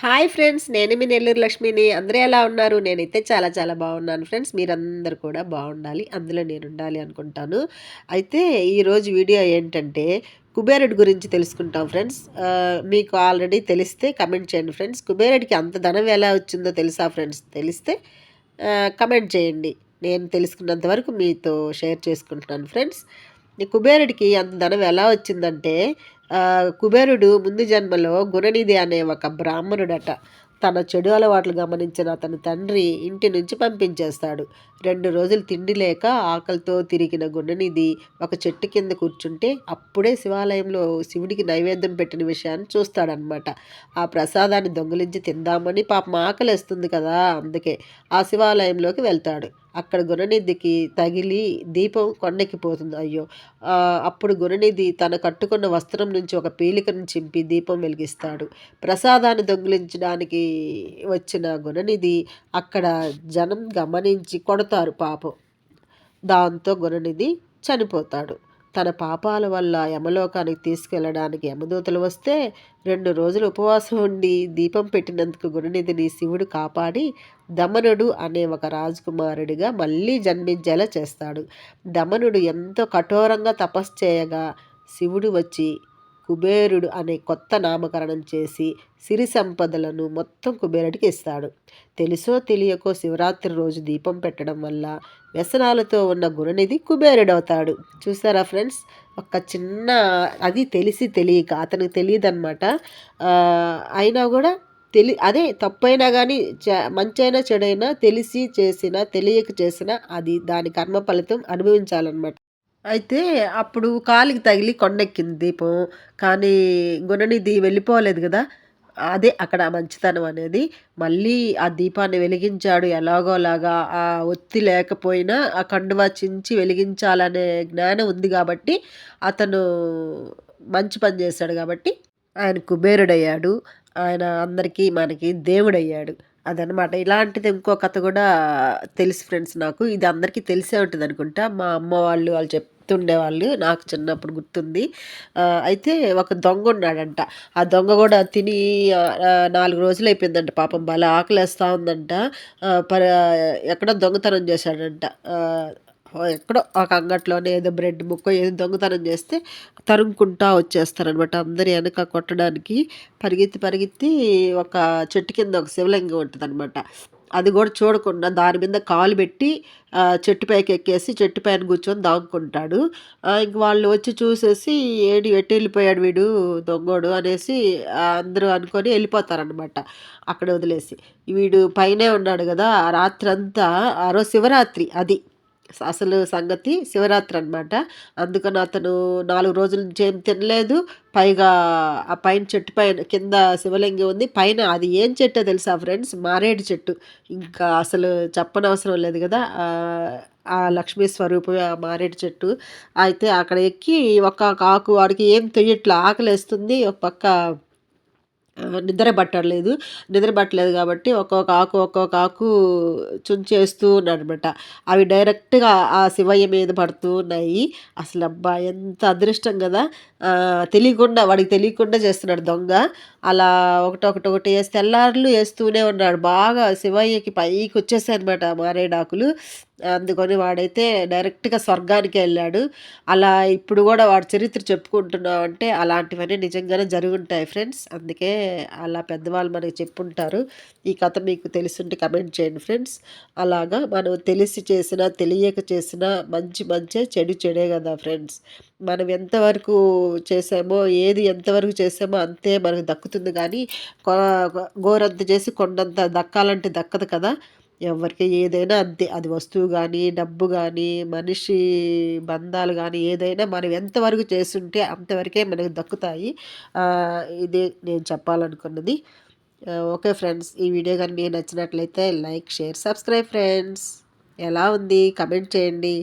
Hi friends నేను మీ నెల్లూరు లక్ష్మిని. అందరూ ఎలా ఉన్నారు? నేనైతే చాలా చాలా బాగున్నాను ఫ్రెండ్స్. మీరందరూ కూడా బాగుండాలి. అందులో నేను ఉండాలి అనుకుంటాను. అయితే ఈరోజు వీడియో ఏంటంటే కుబేరుడి గురించి తెలుసుకుంటాం ఫ్రెండ్స్. మీకు ఆల్రెడీ తెలిస్తే కమెంట్ చేయండి ఫ్రెండ్స్. కుబేరుడికి అంత ధనం ఎలా వచ్చిందో తెలుసా ఫ్రెండ్స్? తెలిస్తే కమెంట్ చేయండి. నేను తెలుసుకున్నంత వరకు మీతో షేర్ చేసుకుంటున్నాను ఫ్రెండ్స్. కుబేరుడికి అంత ధనం ఎలా వచ్చిందంటే కుబేరుడు ముందు జన్మలో గుణనిధి అనే ఒక బ్రాహ్మణుడట. తన చెడు అలవాట్లు గమనించిన అతని తండ్రి ఇంటి నుంచి పంపించేస్తాడు. రెండు రోజులు తిండి లేక ఆకలితో తిరిగిన గుణనిధి ఒక చెట్టు కింద కూర్చుంటే అప్పుడే శివాలయంలో శివుడికి నైవేద్యం పెట్టిన విషయాన్ని చూస్తాడనమాట ఆ ప్రసాదాన్ని దొంగిలించి తిందామని పాపం ఆకలిస్తుంది కదా అందుకే ఆ శివాలయంలోకి వెళ్తాడు. అక్కడ గుణనిధికి తగిలి దీపం కొండెక్కిపోతుంది అయ్యో! అప్పుడు గుణనిధి తన కట్టుకున్న వస్త్రం నుంచి ఒక పీలికను చింపి దీపం వెలిగిస్తాడు. ప్రసాదాన్ని దొంగిలించడానికి వచ్చిన గుణనిధి అక్కడ జనం గమనించి కొడతారు పాపం. దాంతో గుణనిధి చనిపోతాడు. తన పాపాల వల్ల యమలోకానికి తీసుకెళ్ళడానికి యమదూతలు వస్తే రెండు రోజులు ఉపవాసం ఉండి దీపం పెట్టినందుకు గురునిధిని శివుడు కాపాడి దమనుడు అనే ఒక రాజకుమారుడిగా మళ్ళీ జన్మించేలా చేస్తాడు. దమనుడు ఎంతో కఠోరంగా తపస్సు చేయగా శివుడు వచ్చి కుబేరుడు అనే కొత్త నామకరణం చేసి సిరి సంపదలను మొత్తం కుబేరుడికి ఇస్తాడు. తెలుసో తెలియకో శివరాత్రి రోజు దీపం పెట్టడం వల్ల వ్యసనాలతో ఉన్న గుణనిధి కుబేరుడవుతాడు. చూసారా ఫ్రెండ్స్? ఒక చిన్న అది తెలిసి తెలియక అతనికి తెలియదన్నమాట. అయినా కూడా తెలి అదే తప్పైనా కానీ చ మంచైనా చెడైనా తెలిసి చేసిన తెలియక చేసిన అది దాని కర్మ ఫలితం అనుభవించాలన్నమాట. అయితే అప్పుడు కాలికి తగిలి కొండెక్కింది దీపం. కానీ గుణనిధి వెళ్ళిపోలేదు కదా. అదే అక్కడ మంచితనం అనేది. మళ్ళీ ఆ దీపాన్ని వెలిగించాడు ఎలాగోలాగా. ఆ ఒత్తి లేకపోయినా ఆ కండువా చించి వెలిగించాలనే జ్ఞానం ఉంది కాబట్టి అతను మంచి పని చేశాడు కాబట్టి ఆయన కుబేరుడయ్యాడు. ఆయన అందరికీ మనకి దేవుడయ్యాడు. అదనమాట ఇలాంటిది ఇంకో కథ కూడా తెలుసు ఫ్రెండ్స్ నాకు. ఇది అందరికీ తెలిసే ఉంటుంది అనుకుంటా మా అమ్మ వాళ్ళు వాళ్ళు చెప్ చెప్తుండేవాళ్ళు నాకు చిన్నప్పుడు గుర్తుంది. అయితే ఒక దొంగ ఉన్నాడంట. ఆ దొంగ కూడా తిని నాలుగు రోజులు అయిపోయిందంట పాపం. భలే ఆకలేస్తూ ఉందంట. పర ఎక్కడ దొంగతనం చేశాడంట. ఎక్కడో ఒక అంగట్లోనే ఏదో బ్రెడ్ ముక్క ఏదో దొంగతనం చేస్తే తరుముకుంటా వచ్చేస్తారనమాట అందరి వెనక కొట్టడానికి పరిగెత్తి పరిగెత్తి ఒక చెట్టు కింద ఒక శివలింగం ఉంటుంది అనమాట అది కూడా చూడకుండా దాని మీద కాలు పెట్టి చెట్టు పైకి ఎక్కేసి చెట్టు పైన కూర్చొని దాక్కుంటాడు. ఇంక వాళ్ళు వచ్చి చూసేసి ఏడి ఎట్టి వెళ్ళిపోయాడు వీడు దొంగోడు? అనేసి అందరూ అనుకొని వెళ్ళిపోతారనమాట అక్కడ వదిలేసి. వీడు పైనే ఉన్నాడు కదా రాత్రి అంతా ఆ రోజు శివరాత్రి అది. అసలు సంగతి శివరాత్రి అనమాట అందుకని అతను నాలుగు రోజుల నుంచి ఏం తినలేదు. పైగా ఆ పైన చెట్టు పైన కింద శివలింగం ఉంది. పైన అది ఏం చెట్టు తెలుసా ఫ్రెండ్స్? మారేడు చెట్టు. ఇంకా అసలు చెప్పనవసరం లేదు కదా. ఆ లక్ష్మీ స్వరూపమే ఆ మారేడు చెట్టు. అయితే అక్కడ ఎక్కి ఒక ఆకు వాడికి ఏం తెలియట్లే ఆకలి వేస్తుంది ఒక పక్క నిద్ర పట్టలేదు నిద్ర పట్టలేదు కాబట్టి ఒక్కొక్క ఆకు ఒక్కొక్క ఆకు చుంచేస్తూ ఉన్నాడనమాట. అవి డైరెక్ట్గా ఆ శివయ్య మీద పడుతూ ఉన్నాయి. అసలు అబ్బా ఎంత అదృష్టం కదా! తెలియకుండా వాడికి తెలియకుండా చేస్తున్నాడు దొంగ. అలా ఒకటొకటి ఒకటి వేస్తే తెల్లారులు వేస్తూనే ఉన్నాడు. బాగా శివయ్యకి పైకి వచ్చేసాయి అనమాట మారేడాకులు. అందుకొని వాడైతే డైరెక్ట్గా స్వర్గానికి వెళ్ళాడు. అలా ఇప్పుడు కూడా వాడి చరిత్ర చెప్పుకుంటున్నాం అంటే అలాంటివన్నీ నిజంగానే జరుగుంటాయి ఫ్రెండ్స్. అందుకే అలా పెద్దవాళ్ళు మనకి చెప్పుంటారు. ఈ కథ మీకు తెలిసింటే కమెంట్ చేయండి ఫ్రెండ్స్. అలాగా మనం తెలిసి చేసినా తెలియక చేసినా మంచి మంచి చెడు చెడే కదా ఫ్రెండ్స్. మనం ఎంతవరకు చేసామో ఏది ఎంతవరకు చేసామో అంతే మనకు దక్కుతుంది. కానీ గోరంత చేసి కొండంత దక్కాలంటే దక్కదు కదా. ఎవరికి ఏదైనా అంతే. అది వస్తువు కానీ డబ్బు కానీ మనిషి బంధాలు కానీ ఏదైనా మనం ఎంతవరకు చేస్తుంటే అంతవరకే మనకు దక్కుతాయి. ఇది నేను చెప్పాలనుకున్నది. ఓకే ఫ్రెండ్స్ ఈ వీడియో కానీ మీకు నచ్చినట్లయితే లైక్ షేర్ సబ్స్క్రైబ్ ఫ్రెండ్స్. ఎలా ఉంది? కమెంట్ చేయండి.